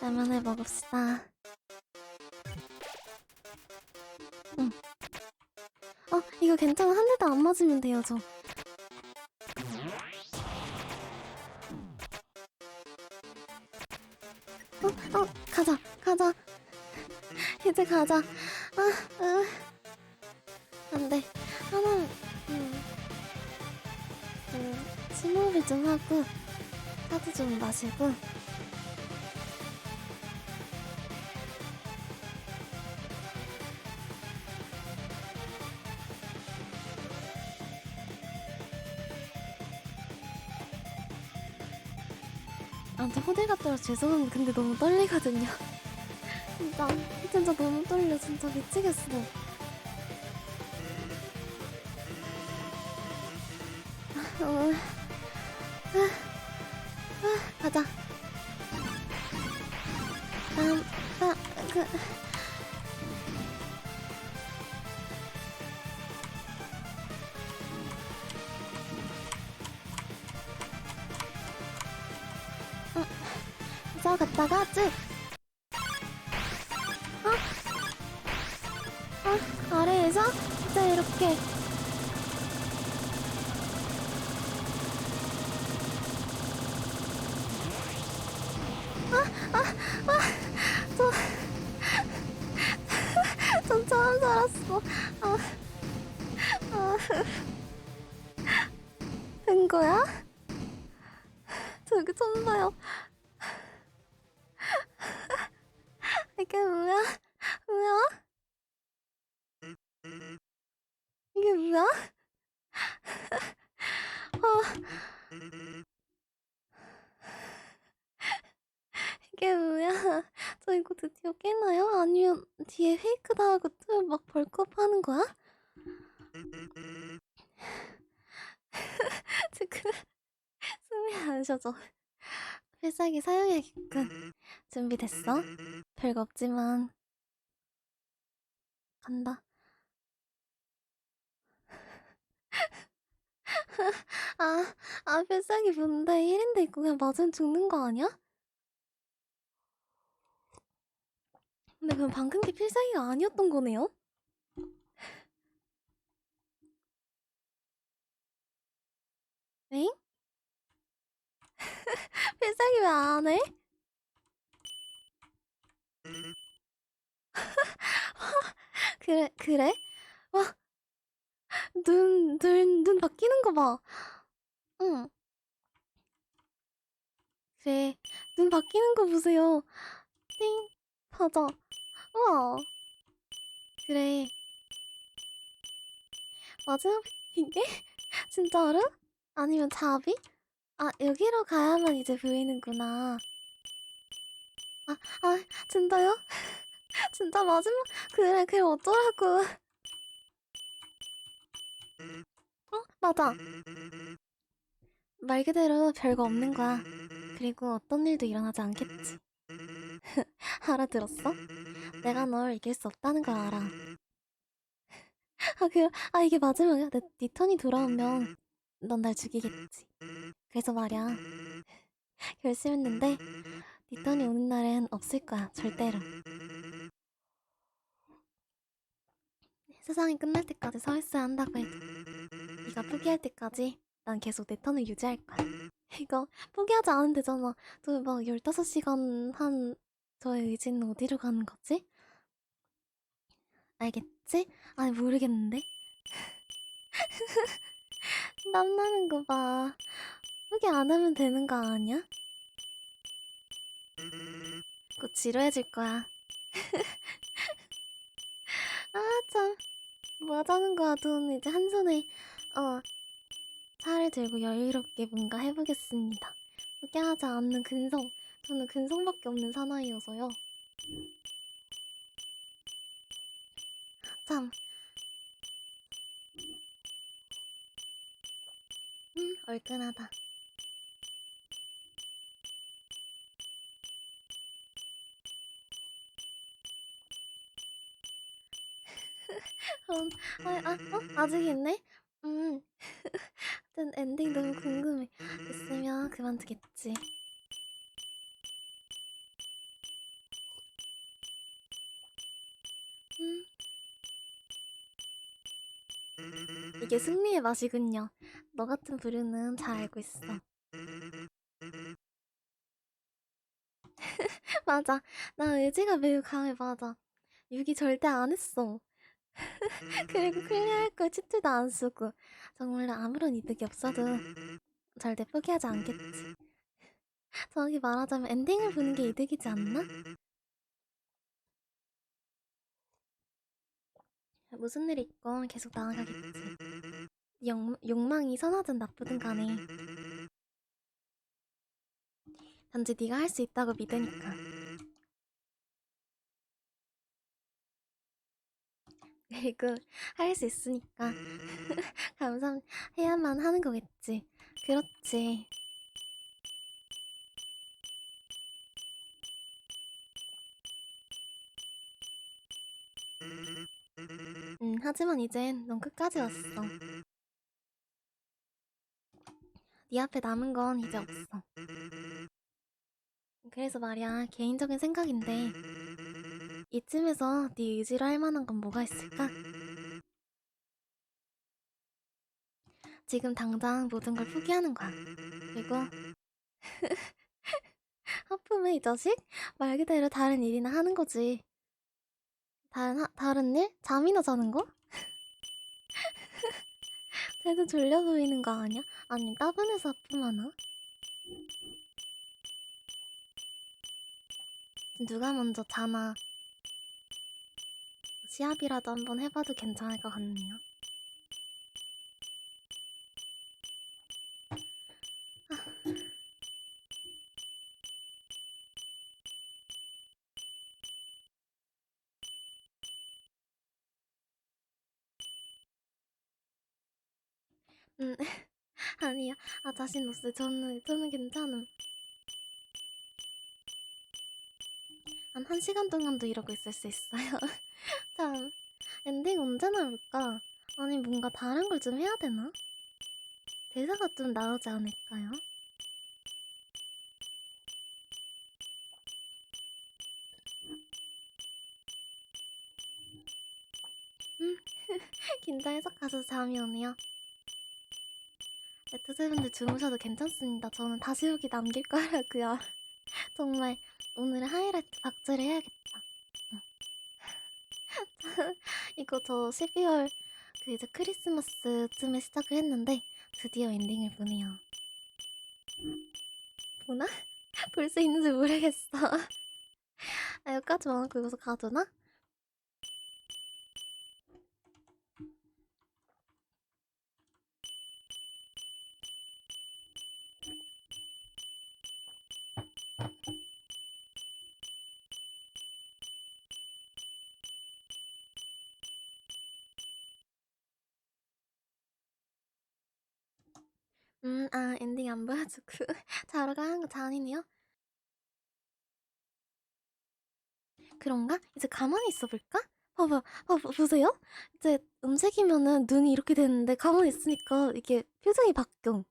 라면을 먹읍시다. 응. 어, 이거 괜찮아. 한 대도 안 맞으면 돼요, 저. 어, 어, 가자, 가자. 이제 가자. 아, 으. 안 돼. 하나, 음. 음, 심호흡을 좀 하고, 차도 좀 마시고. 죄송한데 근데 너무 떨리거든요. 진짜 진짜 너무 떨려 진짜 미치겠어. 아, 어, 아, 아, 가자. 다음 아, 그 저 갔다가 쭉. 어? 어? 아래에서 진짜 이렇게. 살았어. 아, 아, 된 거야? 저기 처음 봐요. 이게 뭐야? 뭐야? 이게 뭐야? 어. 이게 뭐야? 저 이거 드디어 깨나요? 아니면 뒤에 페이크다 하고 또막 벌컥 하는 거야? 지금 숨이 안 쉬어져. 필살기 사용해야겠군. 준비됐어? 별거 없지만 간다. 아, 아 필살기 뭔데 1인데 이거 그냥 맞으면 죽는 거 아니야? 근데 그럼 방금 게 필살기가 아니었던 거네요? 엥? 필살기 왜 안 해? 그래, 그래? 와, 눈, 눈, 눈 바뀌는 거 봐. 응. 그래, 눈 바뀌는 거 보세요. 띵, 맞아. 우와. 그래. 마지막 이게? 진짜로? 아니면 잡이? 아, 여기로 가야만 이제 보이는구나. 아, 아, 진짜요? 진짜 마지막, 그래, 그래, 어쩌라고. 어? 맞아. 말 그대로 별거 없는 거야. 그리고 어떤 일도 일어나지 않겠지. 알아들었어? 내가 널 이길 수 없다는 걸 알아. 아, 그, 아, 이게 마지막이야. 내, 네 턴이 돌아오면 넌 날 죽이겠지. 그래서 말이야. 결심했는데, 네 턴이 오는 날엔 없을 거야. 절대로. 세상이 끝날 때까지 서 있어야 한다고 해도 네가 포기할 때까지 난 계속 내 턴을 유지할 거야. 이거 포기하지 않으면 되잖아. 저막 15시간 한 저의 의지는 어디로 가는 거지? 알겠지? 아니 모르겠는데. 땀나는 거 봐. 포기 안 하면 되는 거 아니야? 곧 지루해질 거야. 아, 참. 뭐 하자는 거야, 돈. 이제 한 손에, 어, 차를 들고 여유롭게 뭔가 해보겠습니다. 포기하지 않는 근성. 저는 근성밖에 없는 사나이여서요. 참. 음, 얼큰하다. 음, 아, 아, 어? 아직 있네? 음. 하여튼 엔딩 너무 궁금해. 있으면 그만두겠지. 음. 이게 승리의 맛이군요. 너 같은 부류는 잘 알고 있어. 맞아. 나 의지가 매우 강해, 맞아. 유기 절대 안 했어. 그리고 클리어할 걸 치트도 안 쓰고. 정말 아무런 이득이 없어도 절대 포기하지 않겠지. 정확히 말하자면 엔딩을 보는 게 이득이지 않나? 무슨 일이 있건 계속 나아가겠지. 욕, 욕망이 선하든 나쁘든 간에 단지 네가 할 수 있다고 믿으니까. 그리고 할 수 있으니까 감사 해야만 하는 거겠지. 그렇지. 음, 하지만 이젠 넌 끝까지 왔어. 네 앞에 남은 건 이제 없어. 그래서 말이야, 개인적인 생각인데 이쯤에서 네 의지로 할 만한 건 뭐가 있을까? 지금 당장 모든 걸 포기하는 거야. 그리고 하품해 이 자식? 말 그대로 다른 일이나 하는 거지. 다른 하, 다른 일? 잠이나 자는 거? 쟤도 졸려 보이는 거 아니야? 아니 따분해서 하품하나? 누가 먼저 자나 시합이라도 한번 해봐도 괜찮을 것 같네요. 음, 아니야. 아, 자신 없어요. 저는, 저는 괜찮음. 한, 한 시간 동안도 이러고 있을 수 있어요. 참, 엔딩 언제 나올까? 아니, 뭔가 다른 걸 좀 해야 되나? 대사가 좀 나오지 않을까요? 음, 긴장해서 가서 잠이 오네요. 네트세분들 주무셔도 괜찮습니다. 저는 다시 후기 남길 거라고요. 정말 오늘의 하이라이트 박제를 해야겠다. 응. 이거 저 12월 그 이제 크리스마스쯤에 시작을 했는데 드디어 엔딩을 보네요. 보나? 볼 수 있는지 모르겠어. 아, 여기까지 와놓고 여기서 가두나? 음, 아, 엔딩 안 보여주고 자러 거 잔이네요. 그런가? 이제 가만히 있어 볼까? 봐봐, 봐봐, 보세요? 이제 움직이면은 눈이 이렇게 되는데 가만히 있으니까 이게 표정이 바뀌어.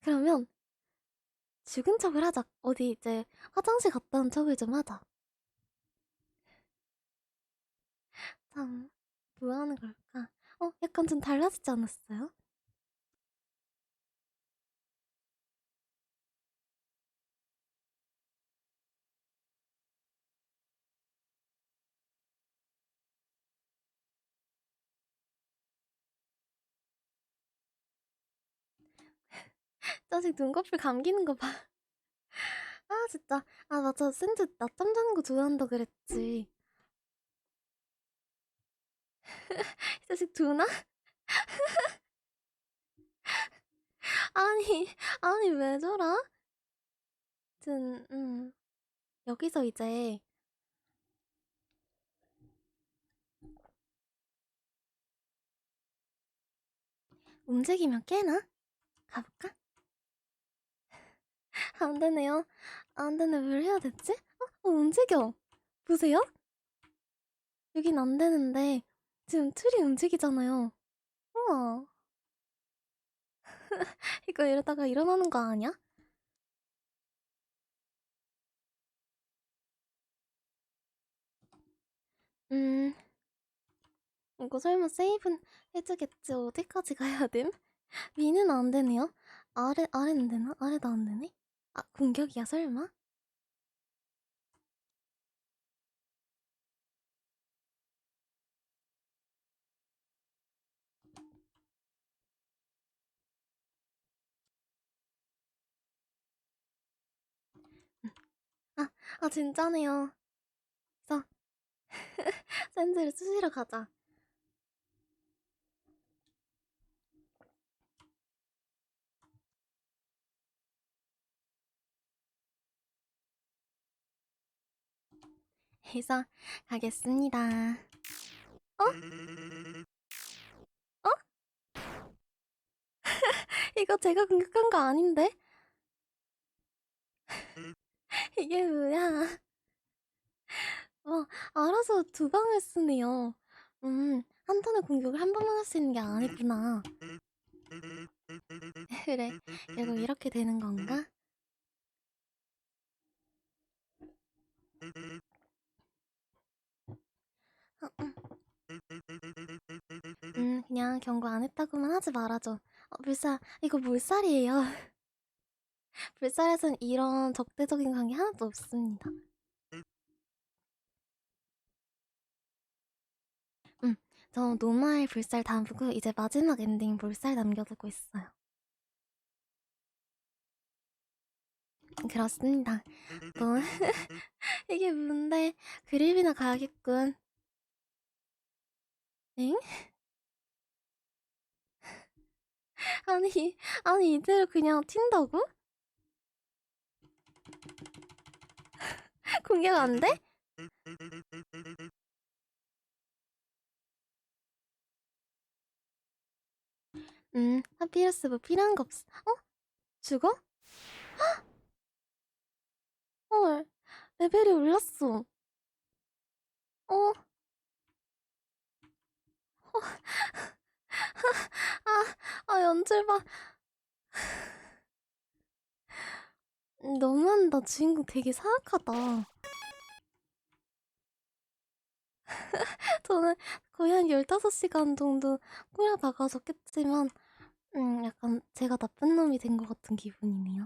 그러면 죽은 척을 하자. 어디 이제 화장실 갔다 온 척을 좀 하자. 참, 뭐 하는 걸까? 어, 약간 좀 달라지지 않았어요? 짜식 눈꺼풀 감기는 거 봐. 아, 진짜. 아, 맞아. 샌드 낮잠 자는 거 좋아한다 그랬지. 이 자식 두나? 아니, 아니, 왜 저라? 튼, 음. 여기서 이제 움직이면 깨나? 가볼까? 안 되네요. 안 되네. 뭘 해야 됐지? 어, 어, 움직여. 보세요? 여긴 안 되는데, 지금 틀이 움직이잖아요. 우와. 이거 이러다가 일어나는 거 아니야? 음, 이거 설마 세이브는 해주겠지? 어디까지 가야 됨? 위는 안 되네요? 아래, 아래는 되나? 아래도 안 되네? 아, 공격이야, 설마? 아, 아, 진짜네요. 그래서, 샌드를 쓰시러 가자. 해서 가겠습니다. 어? 어? 이거 제가 공격한 거 아닌데? 이게 뭐야? 어, 알아서 두 방을 쓰네요. 음, 한 턴에 공격을 한 번만 할 수 있는 게 아니구나. 그래, 결국 이렇게 되는 건가? 음, 그냥 경고 안 했다고만 하지 말아줘. 어, 불살, 이거 물살이에요. 불살에선 이런 적대적인 관계 하나도 없습니다. 음, 저 노말 불살 담고 이제 마지막 엔딩 불살 남겨두고 있어요. 그렇습니다. 뭐, 이게 뭔데, 그림이나 가야겠군. 엥? 아니, 아니, 이대로 그냥 튄다고? 공격 안 돼? 음, 하피러스 뭐 필요한 거 없어. 어? 죽어? 헉! 헐, 레벨이 올랐어. 어? 어. 아, 음, 너무한다. 주인공 되게 사악하다. 저는 거의 한 15시간 정도 꾸려 박아서 깼지만, 음, 약간 제가 나쁜 놈이 된 것 같은 기분이네요.